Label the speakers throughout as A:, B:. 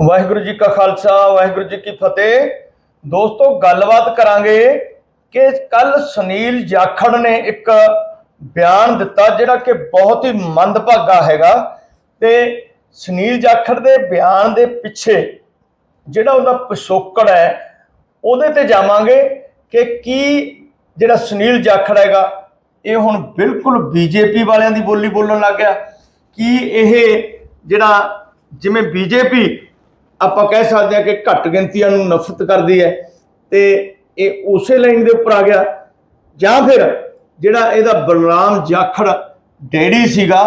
A: ਵਾਹਿਗੁਰੂ ਜੀ ਕਾ ਖਾਲਸਾ, ਵਾਹਿਗੁਰੂ ਜੀ ਕੀ ਫਤਿਹ। ਦੋਸਤੋ, ਗੱਲਬਾਤ ਕਰਾਂਗੇ ਕਿ ਕੱਲ ਸੁਨੀਲ ਜਾਖੜ ਨੇ ਇੱਕ ਬਿਆਨ ਦਿੱਤਾ ਜਿਹੜਾ ਕਿ ਬਹੁਤ ਹੀ ਮੰਦਭਾਗਾ ਹੈਗਾ ਤੇ ਸੁਨੀਲ ਜਾਖੜ ਦੇ ਬਿਆਨ ਦੇ ਪਿੱਛੇ ਜਿਹੜਾ ਉਹਦਾ ਪਿਛੋਕੜ ਹੈ, ਉਹਦੇ ਤੇ ਜਾਵਾਂਗੇ ਕਿ ਕੀ ਜਿਹੜਾ ਸੁਨੀਲ ਜਾਖੜ ਹੈਗਾ, ਇਹ ਹੁਣ ਬਿਲਕੁਲ ਬੀਜੇਪੀ ਵਾਲਿਆਂ ਦੀ ਬੋਲੀ ਬੋਲਣ ਲੱਗ ਗਿਆ। ਕੀ ਇਹ ਜਿਹੜਾ ਜਿਵੇਂ ਬੀਜੇਪੀ ਆਪਾਂ ਕਹਿ ਸਕਦੇ ਹਾਂ ਕਿ ਘੱਟ ਗਿਣਤੀਆਂ ਨੂੰ ਨਫ਼ਰਤ ਕਰਦੀ ਹੈ ਤੇ ਇਹ ਉਸੇ ਲਾਈਨ ਦੇ ਉੱਪਰ ਆ ਗਿਆ। ਜਾਂ ਫਿਰ ਜਿਹੜਾ ਇਹਦਾ ਬਲਰਾਮ ਜਾਖੜ ਡੈਡੀ ਸੀਗਾ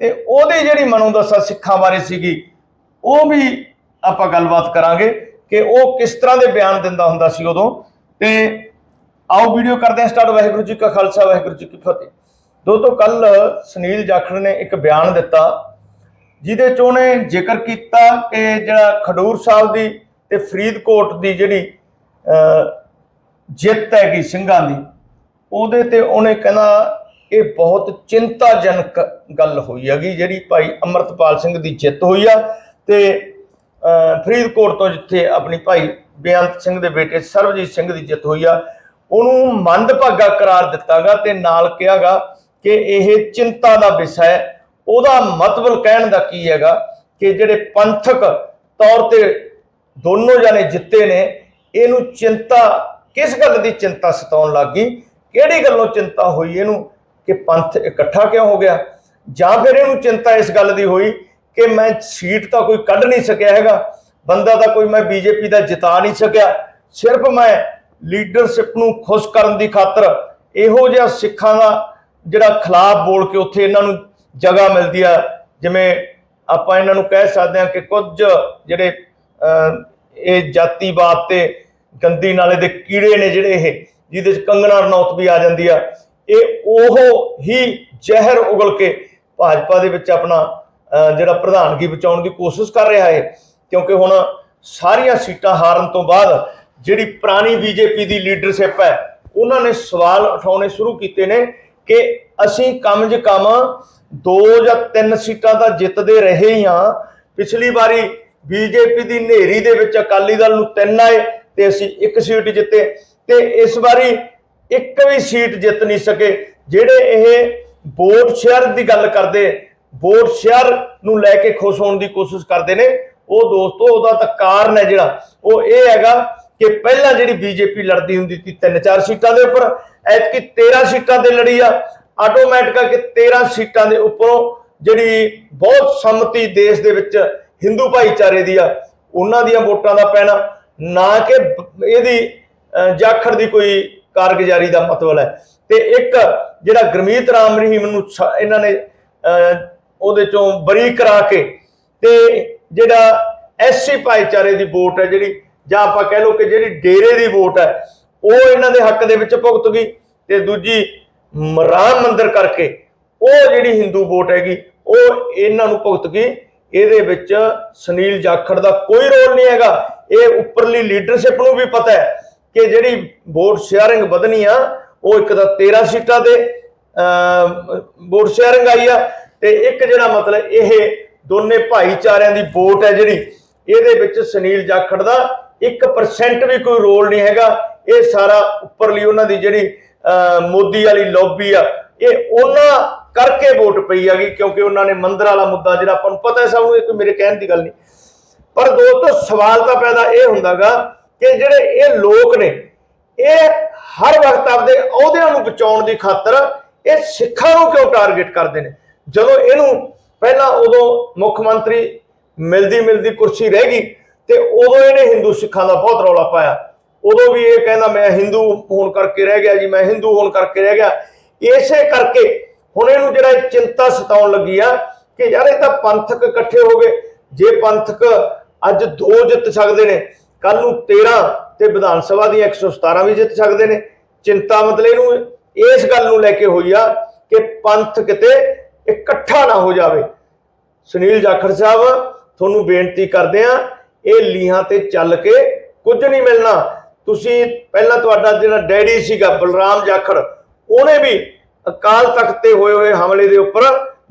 A: ਤੇ ਉਹਦੀ ਜਿਹੜੀ ਮਨੋਦਸ਼ਾ ਸਿੱਖਾਂ ਬਾਰੇ ਸੀਗੀ, ਉਹ ਵੀ ਆਪਾਂ ਗੱਲਬਾਤ ਕਰਾਂਗੇ ਕਿ ਉਹ ਕਿਸ ਤਰ੍ਹਾਂ ਦੇ ਬਿਆਨ ਦਿੰਦਾ ਹੁੰਦਾ ਸੀ ਉਦੋਂ। ਤੇ ਆਓ ਵੀਡੀਓ ਕਰਦੇ ਹਾਂ ਸਟਾਰਟ। ਵਾਹਿਗੁਰੂ ਜੀ ਕਾ ਖਾਲਸਾ, ਵਾਹਿਗੁਰੂ ਜੀ ਕੀ ਫਤਿਹ। ਦੋਸਤੋ ਕੱਲ ਸੁਨੀਲ ਜਾਖੜ ਨੇ ਇੱਕ ਬਿਆਨ ਦਿੱਤਾ ਜਿਹਦੇ ਚ ਉਹਨੇ ਜ਼ਿਕਰ ਕੀਤਾ ਕਿ ਜਿਹੜਾ ਖਡੂਰ ਸਾਹਿਬ ਦੀ ਤੇ ਫਰੀਦਕੋਟ ਦੀ ਜਿਹੜੀ ਜਿੱਤ ਹੈਗੀ ਸਿੰਘਾਂ ਦੀ, ਉਹਦੇ ਤੇ ਉਹਨੇ ਕਹਿੰਦਾ ਇਹ ਬਹੁਤ ਚਿੰਤਾਜਨਕ ਗੱਲ ਹੋਈ ਹੈਗੀ ਜਿਹੜੀ ਭਾਈ ਅਮਰਤਪਾਲ ਸਿੰਘ ਦੀ ਜਿੱਤ ਹੋਈ ਆ ਤੇ ਫਰੀਦਕੋਟ ਤੋਂ ਜਿੱਥੇ ਆਪਣੀ ਭਾਈ ਬੇਅੰਤ ਸਿੰਘ ਦੇ ਬੇਟੇ ਸਰਬਜੀਤ ਸਿੰਘ ਦੀ ਜਿੱਤ ਹੋਈ ਆ, ਉਹਨੂੰ ਮੰਦਭਾਗਾ ਕਰਾਰ ਦਿੱਤਾਗਾ ਤੇ ਨਾਲ ਕਿਹਾਗਾ ਕਿ ਇਹ ਚਿੰਤਾ ਦਾ ਵਿਸ਼ਾ ਹੈ ਉਹਦਾ ਮਤਲਬ ਕਹਿਣ ਦਾ ਕੀ ਹੈਗਾ ਕਿ ਜਿਹੜੇ ਪੰਥਕ ਤੌਰ ਤੇ ਦੋਨੋਂ ਜਾਨੇ ਜਿੱਤੇ ਨੇ, ਇਹਨੂੰ ਚਿੰਤਾ, ਕਿਸ ਗੱਲ ਦੀ ਚਿੰਤਾ ਸਤਾਉਣ ਲੱਗੀ ਕਿਹੜੀ ਗੱਲੋਂ ਚਿੰਤਾ ਹੋਈ ਇਹਨੂੰ ਕਿ ਪੰਥ ਇਕੱਠਾ ਕਿਉਂ ਹੋ ਗਿਆ? ਜਾਂ ਫਿਰ ਇਹਨੂੰ ਚਿੰਤਾ ਇਸ ਗੱਲ ਦੀ ਹੋਈ ਕਿ ਮੈਂ ਸੀਟ ਤਾਂ ਕੋਈ ਕੱਢ ਨਹੀਂ ਸਕਿਆ ਹੈਗਾ, ਬੰਦਾ ਤਾਂ ਕੋਈ ਮੈਂ ਬੀਜੇਪੀ ਦਾ ਜਿਤਾ ਨਹੀਂ ਸਕਿਆ, ਸਿਰਫ ਮੈਂ ਲੀਡਰਸ਼ਿਪ ਨੂੰ ਖੁਸ਼ ਕਰਨ ਦੀ ਖਾਤਰ ਇਹੋ ਜਿਹਾ ਸਿੱਖਾਂ ਦਾ ਜਿਹੜਾ ਖਿਲਾਫ ਬੋਲ ਕੇ ਉੱਥੇ ਇਹਨਾਂ ਨੂੰ ਜਗ੍ਹਾ ਮਿਲਦੀ ਆ। ਜਿਵੇਂ ਆਪਾਂ ਇਹਨਾਂ ਨੂੰ ਕਹਿ ਸਕਦੇ ਹਾਂ ਕਿ ਕੁਝ ਜਿਹੜੇ ਇਹ ਜਾਤੀਵਾਦ ਤੇ ਗੰਦੀ ਨਾਲੇ ਦੇ ਕੀੜੇ ਨੇ ਜਿਹੜੇ ਇਹ, ਜਿਹਦੇ ਚ ਕੰਗਣਾ ਰਣੌਤ ਵੀ ਆ ਜਾਂਦੀ ਆ। ਇਹ ਉਹ ਹੀ ਜ਼ਹਿਰ ਉਗਲ ਕੇ ਭਾਜਪਾ ਦੇ ਵਿੱਚ ਆਪਣਾ ਜਿਹੜਾ ਪ੍ਰਧਾਨਗੀ ਬਚਾਉਣ ਦੀ ਕੋਸ਼ਿਸ਼ ਕਰ ਰਿਹਾ ਹੈ ਕਿਉਂਕਿ ਹੁਣ ਸਾਰੀਆਂ ਸੀਟਾਂ ਹਾਰਨ ਤੋਂ ਬਾਅਦ ਜਿਹੜੀ ਪੁਰਾਣੀ ਬੀਜੇਪੀ ਦੀ ਲੀਡਰਸ਼ਿਪ ਹੈ, ਉਹਨਾਂ ਨੇ ਸਵਾਲ ਉਠਾਉਣੇ ਸ਼ੁਰੂ ਕੀਤੇ ਨੇ ਕਿ ਅਸੀਂ ਕਮ ਜ ਕਮ ਦੋ ਜਾਂ ਤਿੰਨ ਸੀਟਾਂ ਤਾਂ ਜਿੱਤਦੇ ਰਹੇ ਹੀ ਹਾਂ। ਪਿਛਲੀ ਵਾਰੀ ਬੀਜੇਪੀ ਦੀ ਨੇਰੀ ਦੇ ਵਿੱਚ ਅਕਾਲੀ ਦਲ ਨੂੰ ਤਿੰਨ ਆਏ ਤੇ ਅਸੀਂ ਇੱਕ ਸੀਟ ਜਿੱਤੇ ਤੇ ਇਸ ਵਾਰੀ ਇੱਕ ਵੀ ਸੀਟ ਜਿੱਤ ਨਹੀਂ ਸਕੇ। ਜਿਹੜੇ ਇਹ ਵੋਟ ਸ਼ੇਅਰ ਦੀ ਗੱਲ ਕਰਦੇ, ਵੋਟ ਸ਼ੇਅਰ ਨੂੰ ਲੈ ਕੇ ਖੁਸ਼ ਹੋਣ ਦੀ ਕੋਸ਼ਿਸ਼ ਕਰਦੇ ਨੇ, ਉਹ ਦੋਸਤੋ, ਉਹਦਾ ਤਾਂ ਕਾਰਨ ਹੈ ਜਿਹੜਾ, ਉਹ ਇਹ ਹੈਗਾ ਕਿ ਪਹਿਲਾਂ ਜਿਹੜੀ ਬੀਜੇਪੀ ਲੜਦੀ ਹੁੰਦੀ ਸੀ, ਤਿੰਨ ਚਾਰ ਸੀਟਾਂ ਦੇ ਉੱਪਰ, ਐਤਕੀ 13 ਸੀਟਾਂ ਤੇ ਲੜੀ ਆ ਆਟੋਮੈਟਿਕ ਕਿ 13 ਸੀਟਾਂ ਦੇ ਉੱਪਰੋਂ ਜਿਹੜੀ ਬਹੁਤ ਸੰਮਤੀ ਦੇਸ਼ ਦੇ ਵਿੱਚ ਹਿੰਦੂ ਭਾਈਚਾਰੇ ਦੀ ਆ, ਉਹਨਾਂ ਦੀਆਂ ਵੋਟਾਂ ਦਾ ਪੈਣਾ, ਨਾ ਕਿ ਇਹਦੀ ਜਾਖੜ ਦੀ ਕੋਈ ਕਾਰਗੁਜ਼ਾਰੀ ਦਾ ਮਤਲਬ ਹੈ। ਤੇ ਇੱਕ ਜਿਹੜਾ ਗਰਮੀਤ ਰਾਮ ਰਹੀਮ ਨੂੰ ਸ- ਇਹਨਾਂ ਨੇ ਉਹਦੇ ਚੋਂ ਬਰੀ ਕਰਾ ਕੇ ਤੇ ਜਿਹੜਾ ਐਸਸੀ ਭਾਈਚਾਰੇ ਦੀ ਵੋਟ ਹੈ ਜਿਹੜੀ, ਜਾਂ ਆਪਾਂ ਕਹਿ ਲਓ ਕਿ ਜਿਹੜੀ ਡੇਰੇ ਦੀ ਵੋਟ ਹੈ, ਉਹ ਇਹਨਾਂ ਦੇ ਹੱਕ ਦੇ ਵਿੱਚ ਭੁਗਤ ਗਈ। ਤੇ ਦੂਜੀ ਰਾਮ ਮੰਦਿਰ ਕਰਕੇ ਉਹ ਜਿਹੜੀ ਹਿੰਦੂ ਵੋਟ ਹੈਗੀ, ਉਹ ਇਹਨਾਂ ਨੂੰ ਭੁਗਤ ਗਈ ਇਹਦੇ ਵਿੱਚ ਸੁਨੀਲ ਜਾਖੜ ਦਾ ਕੋਈ ਰੋਲ ਨਹੀਂ ਹੈਗਾ। ਇਹ ਉੱਪਰਲੀ ਲੀਡਰਸ਼ਿਪ ਨੂੰ ਵੀ ਪਤਾ ਹੈ ਕਿ ਜਿਹੜੀ ਵੋਟ ਸ਼ੇਅਰਿੰਗ ਵਧਣੀ ਆ, ਉਹ ਇੱਕ ਤਾਂ 13 ਸੀਟਾਂ ਤੇ ਵੋਟ ਸ਼ੇਅਰਿੰਗ ਆਈ ਆ ਤੇ ਇੱਕ ਜਿਹੜਾ ਮਤਲਬ ਇਹ ਦੋਨੇ ਭਾਈਚਾਰਿਆਂ ਦੀ ਵੋਟ ਹੈ ਜਿਹੜੀ, ਇਹਦੇ ਵਿੱਚ ਸੁਨੀਲ ਜਾਖੜ ਦਾ 1% ਵੀ ਕੋਈ ਰੋਲ ਨਹੀਂ ਹੈਗਾ। ਇਹ ਸਾਰਾ ਉੱਪਰਲੀ ਉਹਨਾਂ ਦੀ ਜਿਹੜੀ ਮੋਦੀ ਵਾਲੀ ਲੌਬੀ ਆ, ਇਹ ਉਹਨਾਂ ਕਰਕੇ ਵੋਟ ਪਈ ਹੈਗੀ, ਕਿਉਂਕਿ ਉਹਨਾਂ ਨੇ ਮੰਦਰ ਵਾਲਾ ਮੁੱਦਾ ਜਿਹੜਾ ਆਪਾਂ ਨੂੰ ਪਤਾ ਹੈ, ਸਭ ਨੂੰ ਇਹ ਕੋਈ ਮੇਰੇ ਕਹਿਣ ਦੀ ਗੱਲ ਨਹੀਂ। ਪਰ ਦੋਸਤੋ, ਸਵਾਲ ਤਾਂ ਪੈਦਾ ਇਹ ਹੁੰਦਾਗਾ ਕਿ ਜਿਹੜੇ ਇਹ ਲੋਕ ਨੇ, ਇਹ ਹਰ ਵਕਤ ਆਪਦੇ ਅਹੁਦਿਆਂ ਨੂੰ ਬਚਾਉਣ ਦੀ ਖਾਤਰ ਇਹ ਸਿੱਖਾਂ ਨੂੰ ਕਿਉਂ ਟਾਰਗੇਟ ਕਰਦੇ ਨੇ? ਜਦੋਂ ਇਹਨੂੰ ਪਹਿਲਾਂ ਉਦੋਂ ਮੁੱਖ ਮੰਤਰੀ ਮਿਲਦੀ ਮਿਲਦੀ ਕੁਰਸੀ ਰਹਿ ਗਈ, ਤੇ ਉਦੋਂ ਇਹਨੇ ਹਿੰਦੂ ਸਿੱਖਾਂ ਦਾ ਬਹੁਤ ਰੌਲਾ ਪਾਇਆ। ਉਦੋਂ ਵੀ ਇਹ ਕਹਿੰਦਾ ਮੈਂ ਹਿੰਦੂ ਹੋਣ ਕਰਕੇ ਰਹਿ ਗਿਆ ਜੀ, ਮੈਂ ਹਿੰਦੂ ਹੋਣ ਕਰਕੇ ਰਹਿ ਗਿਆ। ਇਸੇ ਕਰਕੇ ਹੁਣ ਇਹਨੂੰ ਜਿਹੜਾ ਚਿੰਤਾ ਸਤਾਉਣ ਲੱਗੀ ਆ ਕਿ ਯਾਰ ਇਹ ਤਾਂ ਪੰਥਕ ਇਕੱਠੇ ਹੋ ਗਏ। ਜੇ ਪੰਥਕ ਅੱਜ ਦੋ ਜਿੱਤ ਸਕਦੇ ਨੇ ਕੱਲ ਨੂੰ 13 ਤੇ ਵਿਧਾਨ ਸਭਾ ਦੀ 117 ਵੀ ਜਿੱਤ ਸਕਦੇ ਨੇ। ਚਿੰਤਾ ਮਤਲਬ ਇਹਨੂੰ ਇਸ ਗੱਲ ਨੂੰ ਲੈ ਕੇ ਹੋਈ ਆ ਕਿ ਪੰਥ ਕਿਤੇ ਇਕੱਠਾ ਨਾ ਹੋ ਜਾਵੇ। ਸੁਨੀਲ ਜਾਖੜ ਸਾਹਿਬ, ਤੁਹਾਨੂੰ ਬੇਨਤੀ ਕਰਦੇ ਆ, ਇਹ ਲੀਹਾਂ ਤੇ ਚੱਲ ਕੇ ਕੁਝ ਨਹੀਂ ਮਿਲਣਾ। ਤੁਸੀਂ ਪਹਿਲਾਂ ਤੁਹਾਡਾ ਜਿਹੜਾ ਡੈਡੀ ਸੀਗਾ ਬਲਰਾਮ ਜਾਖੜ, ਉਹਨੇ ਵੀ ਅਕਾਲ ਤਖਤ ਤੇ ਹੋਏ ਹੋਏ ਹਮਲੇ ਦੇ ਉੱਪਰ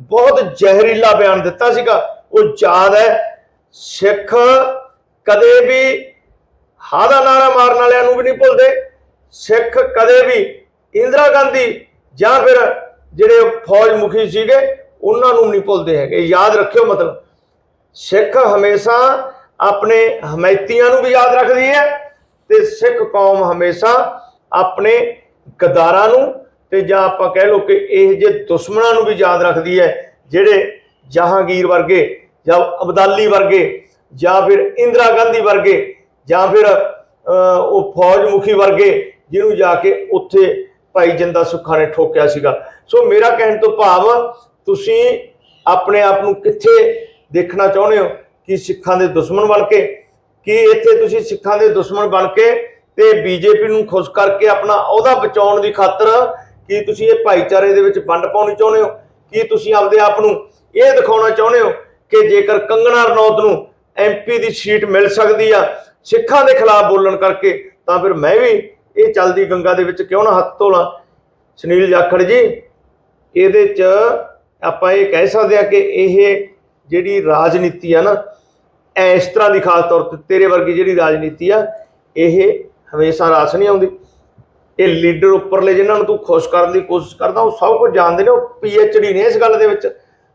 A: ਬਹੁਤ ਜ਼ਹਿਰੀਲਾ ਬਿਆਨ ਦਿੱਤਾ ਸੀਗਾ। ਉਹ ਯਾਦ ਹੈ, ਸਿੱਖ ਕਦੇ ਵੀ ਹਾ ਦਾ ਨਾਰਾ ਮਾਰਨ ਵਾਲਿਆਂ ਨੂੰ ਵੀ ਨਹੀਂ ਭੁੱਲਦੇ। ਸਿੱਖ ਕਦੇ ਵੀ ਇੰਦਰਾ ਗਾਂਧੀ ਜਾਂ ਫਿਰ ਜਿਹੜੇ ਫੌਜ ਮੁਖੀ ਸੀਗੇ, ਉਹਨਾਂ ਨੂੰ ਨਹੀਂ ਭੁੱਲਦੇ ਹੈਗੇ। ਯਾਦ ਰੱਖਿਓ ਮਤਲਬ, ਸਿੱਖ ਹਮੇਸ਼ਾ ਆਪਣੇ ਹਮਾਇਤੀਆਂ ਨੂੰ ਵੀ ਯਾਦ ਰੱਖਦੀ ਹੈ ਤੇ ਸਿੱਖ ਕੌਮ ਹਮੇਸ਼ਾ ਆਪਣੇ ਗਦਾਰਾਂ ਨੂੰ ਤੇ ਜਾਂ ਆਪਾਂ ਕਹਿ ਲਓ ਕਿ ਇਹ ਜੇ ਦੁਸ਼ਮਣਾਂ ਨੂੰ ਵੀ ਯਾਦ ਰੱਖਦੀ ਹੈ, ਜਿਹੜੇ ਜਹਾਂਗੀਰ ਵਰਗੇ ਜਾਂ ਅਬਦਾਲੀ ਵਰਗੇ ਜਾਂ ਫਿਰ ਇੰਦਰਾ ਗਾਂਧੀ ਵਰਗੇ ਜਾਂ ਫਿਰ ਉਹ ਫੌਜ ਮੁਖੀ ਵਰਗੇ ਜਿਹਨੂੰ ਜਾ ਕੇ ਉੱਥੇ ਭਾਈ ਜਿੰਦਾ ਸੁੱਖਾ ਨੇ ਠੋਕਿਆ ਸੀਗਾ। ਸੋ ਮੇਰਾ ਕਹਿਣ ਤੋਂ ਭਾਵ ਤੁਸੀਂ ਆਪਣੇ ਆਪ ਨੂੰ ਕਿੱਥੇ ਦੇਖਣਾ ਚਾਹੁੰਦੇ ਹੋ ਕਿ ਸਿੱਖਾਂ ਦੇ ਦੁਸ਼ਮਣ ਬਣ ਕੇ ਕਿ ਇੱਥੇ ਤੁਸੀਂ ਸਿੱਖਾਂ ਦੇ ਦੁਸ਼ਮਣ ਬਣ ਕੇ ਤੇ ਬੀਜੇਪੀ ਨੂੰ ਖੁਸ਼ ਕਰਕੇ ਆਪਣਾ ਅਹੁਦਾ ਬਚਾਉਣ ਦੀ ਖਾਤਰ ਕੀ ਤੁਸੀਂ ਇਹ ਭਾਈਚਾਰੇ ਦੇ ਵਿੱਚ ਵੰਡ ਪਾਉਣੀ ਚਾਹੁੰਦੇ ਹੋ? ਕੀ ਤੁਸੀਂ ਆਪਦੇ ਆਪ ਨੂੰ ਇਹ ਦਿਖਾਉਣਾ ਚਾਹੁੰਦੇ ਹੋ ਕਿ ਜੇਕਰ ਕੰਗਣਾ ਰਣੌਤ ਨੂੰ ਐਮਪੀ ਦੀ ਸੀਟ ਮਿਲ ਸਕਦੀ ਆ ਸਿੱਖਾਂ ਦੇ ਖਿਲਾਫ ਬੋਲਣ ਕਰਕੇ, ਤਾਂ ਫਿਰ ਮੈਂ ਵੀ ਇਹ ਚੱਲਦੀ ਗੰਗਾ ਦੇ ਵਿੱਚ ਕਿਉਂ ਨਾ ਹੱਥ ਧੋਲਾਂ? ਸੁਨੀਲ ਜਾਖੜ ਜੀ, ਇਹਦੇ 'ਚ ਆਪਾਂ ਇਹ ਕਹਿ ਸਕਦੇ ਆ ਕਿ ਇਹ ਜਿਹੜੀ ਰਾਜਨੀਤੀ ਆ ਨਾ ਇਸ ਤਰ੍ਹਾਂ ਦੀ ਖਾਸ ਤੌਰ ਤੇ ਤੇਰੇ ਵਰਗੀ ਜਿਹੜੀ ਰਾਜਨੀਤੀ ਆ, ਇਹ ਹਮੇਸ਼ਾ ਰਾਸ ਨਹੀਂ ਆਉਂਦੀ। ਇਹ ਲੀਡਰ ਉੱਪਰਲੇ ਜਿਨ੍ਹਾਂ ਨੂੰ ਤੂੰ ਖੁਸ਼ ਕਰਨ ਦੀ ਕੋਸ਼ਿਸ਼ ਕਰਦਾ, ਉਹ ਸਭ ਕੁਝ ਜਾਣਦੇ ਨੇ, ਉਹ ਪੀ ਡੀ ਨੇ ਇਸ ਗੱਲ ਦੇ ਵਿੱਚ।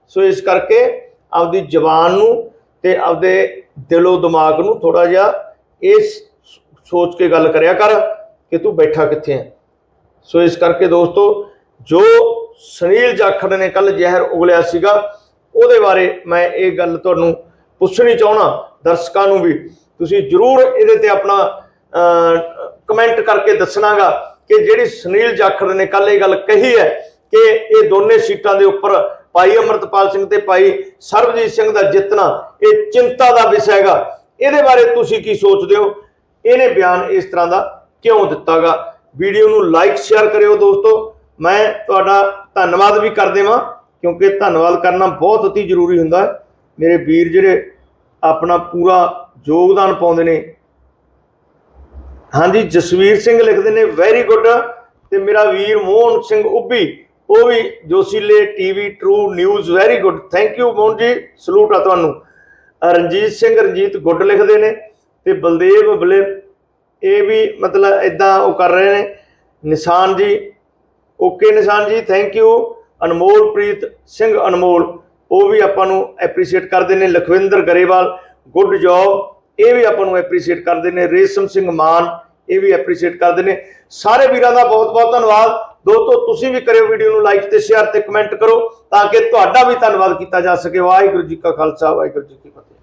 A: ਸੋ ਇਸ ਕਰਕੇ ਆਪਦੀ ਜ਼ਬਾਨ ਨੂੰ ਤੇ ਆਪਦੇ ਦਿਲੋਂ ਦਿਮਾਗ ਨੂੰ ਥੋੜਾ ਜਿਹਾ ਇਸ ਸੋਚ ਕੇ ਗੱਲ ਕਰਿਆ ਕਰ ਕਿ ਤੂੰ ਬੈਠਾ ਕਿੱਥੇ ਹੈ ਸੋ ਇਸ ਕਰਕੇ ਦੋਸਤੋ, ਜੋ ਸੁਨੀਲ ਜਾਖੜ ਨੇ ਕੱਲ ਜ਼ਹਿਰ ਉਗਲਿਆ ਸੀਗਾ, ਉਹਦੇ ਬਾਰੇ ਮੈਂ ਇਹ ਗੱਲ ਤੁਹਾਨੂੰ ਪੁੱਛਣੀ ਚਾਹਣਾ ਦਰਸ਼ਕਾਂ ਨੂੰ ਵੀ। ਤੁਸੀਂ ਜਰੂਰ ਇਹਦੇ ਤੇ ਆਪਣਾ ਕਮੈਂਟ ਕਰਕੇ ਦੱਸਣਾਗਾ ਕਿ ਜਿਹੜੀ ਸੁਨੀਲ ਜਾਖੜ ਨੇ ਕੱਲ ਇਹ ਗੱਲ ਕਹੀ ਹੈ ਕਿ ਇਹ ਦੋਨੇ ਸੀਟਾਂ ਦੇ ਉੱਪਰ ਭਾਈ ਅਮਰਤਪਾਲ ਸਿੰਘ ਤੇ ਭਾਈ ਸਰਬਜੀਤ ਸਿੰਘ ਦਾ ਜਿੱਤਣਾ ਇਹ ਚਿੰਤਾ ਦਾ ਵਿਸ਼ਾ ਹੈਗਾ। ਇਹਦੇ ਬਾਰੇ ਤੁਸੀਂ ਕੀ ਸੋਚਦੇ ਹੋ? ਇਹਨੇ ਬਿਆਨ ਇਸ ਤਰ੍ਹਾਂ ਦਾ ਕਿਉਂ ਦਿੱਤਾਗਾ? ਵੀਡੀਓ ਨੂੰ ਲਾਈਕ ਸ਼ੇਅਰ ਕਰਿਓ ਦੋਸਤੋ। ਮੈਂ ਤੁਹਾਡਾ ਧੰਨਵਾਦ ਵੀ ਕਰ ਦੇਵਾਂ ਕਿਉਂਕਿ ਧੰਨਵਾਦ ਕਰਨਾ ਬਹੁਤ ਅਤੀ ਜ਼ਰੂਰੀ ਹੁੰਦਾ ਹੈ। ਮੇਰੇ ਵੀਰ ਜਿਹੜੇ ਆਪਣਾ ਪੂਰਾ ਯੋਗਦਾਨ ਪਾਉਂਦੇ ਨੇ। ਹਾਂਜੀ, ਜਸਵੀਰ ਸਿੰਘ ਲਿਖਦੇ ਨੇ ਵੈਰੀ ਗੁੱਡ ਤੇ ਮੇਰਾ ਵੀਰ ਮੋਹਨ ਸਿੰਘ ਉੱਭੀ, ਉਹ ਵੀ ਜੋਸ਼ੀਲੇ TV true news very good thank you Mohan ji. Salute ਆ ਤੁਹਾਨੂੰ। ਰਣਜੀਤ ਸਿੰਘ, ਰਣਜੀਤ ਗੁੱਡ ਲਿਖਦੇ ਨੇ ਤੇ ਬਲਦੇਵ ਬਲੇ, ਇਹ ਵੀ ਮਤਲਬ ਇਦਾਂ ਉਹ ਕਰ ਰਹੇ ਨੇ। ਨਿਸ਼ਾਨ ji, okay Nishan ji thank you Anmolpreet Singh Anmol ਉਹ ਵੀ ਆਪਾਂ ਨੂੰ ਐਪਰੀਸ਼ੀਏਟ ਕਰਦੇ ਨੇ ਲਖਵਿੰਦਰ ਗਰੇਵਾਲ ਗੁੱਡ ਜੌਬ ਇਹ ਵੀ ਆਪਾਂ ਨੂੰ ਐਪਰੀਸ਼ੀਏਟ ਕਰਦੇ ਨੇ, ਰੇਸ਼ਮ ਸਿੰਘ ਮਾਨ, ਇਹ ਵੀ ਐਪਰੀਸ਼ੀਏਟ ਕਰਦੇ ਨੇ। ਸਾਰੇ ਵੀਰਾਂ ਦਾ ਬਹੁਤ ਬਹੁਤ ਧੰਨਵਾਦ। ਦੋਸਤੋ, ਤੁਸੀਂ ਵੀ ਕਰਿਓ ਵੀਡੀਓ ਨੂੰ ਲਾਈਕ ਤੇ ਸ਼ੇਅਰ ਤੇ ਕਮੈਂਟ ਕਰੋ ਤਾਂ ਕਿ ਤੁਹਾਡਾ ਵੀ ਧੰਨਵਾਦ ਕੀਤਾ ਜਾ ਸਕੇ। ਵਾਹਿਗੁਰੂ ਜੀ ਕਾ ਖਾਲਸਾ, ਵਾਹਿਗੁਰੂ ਜੀ ਕੀ ਫਤਿਹ।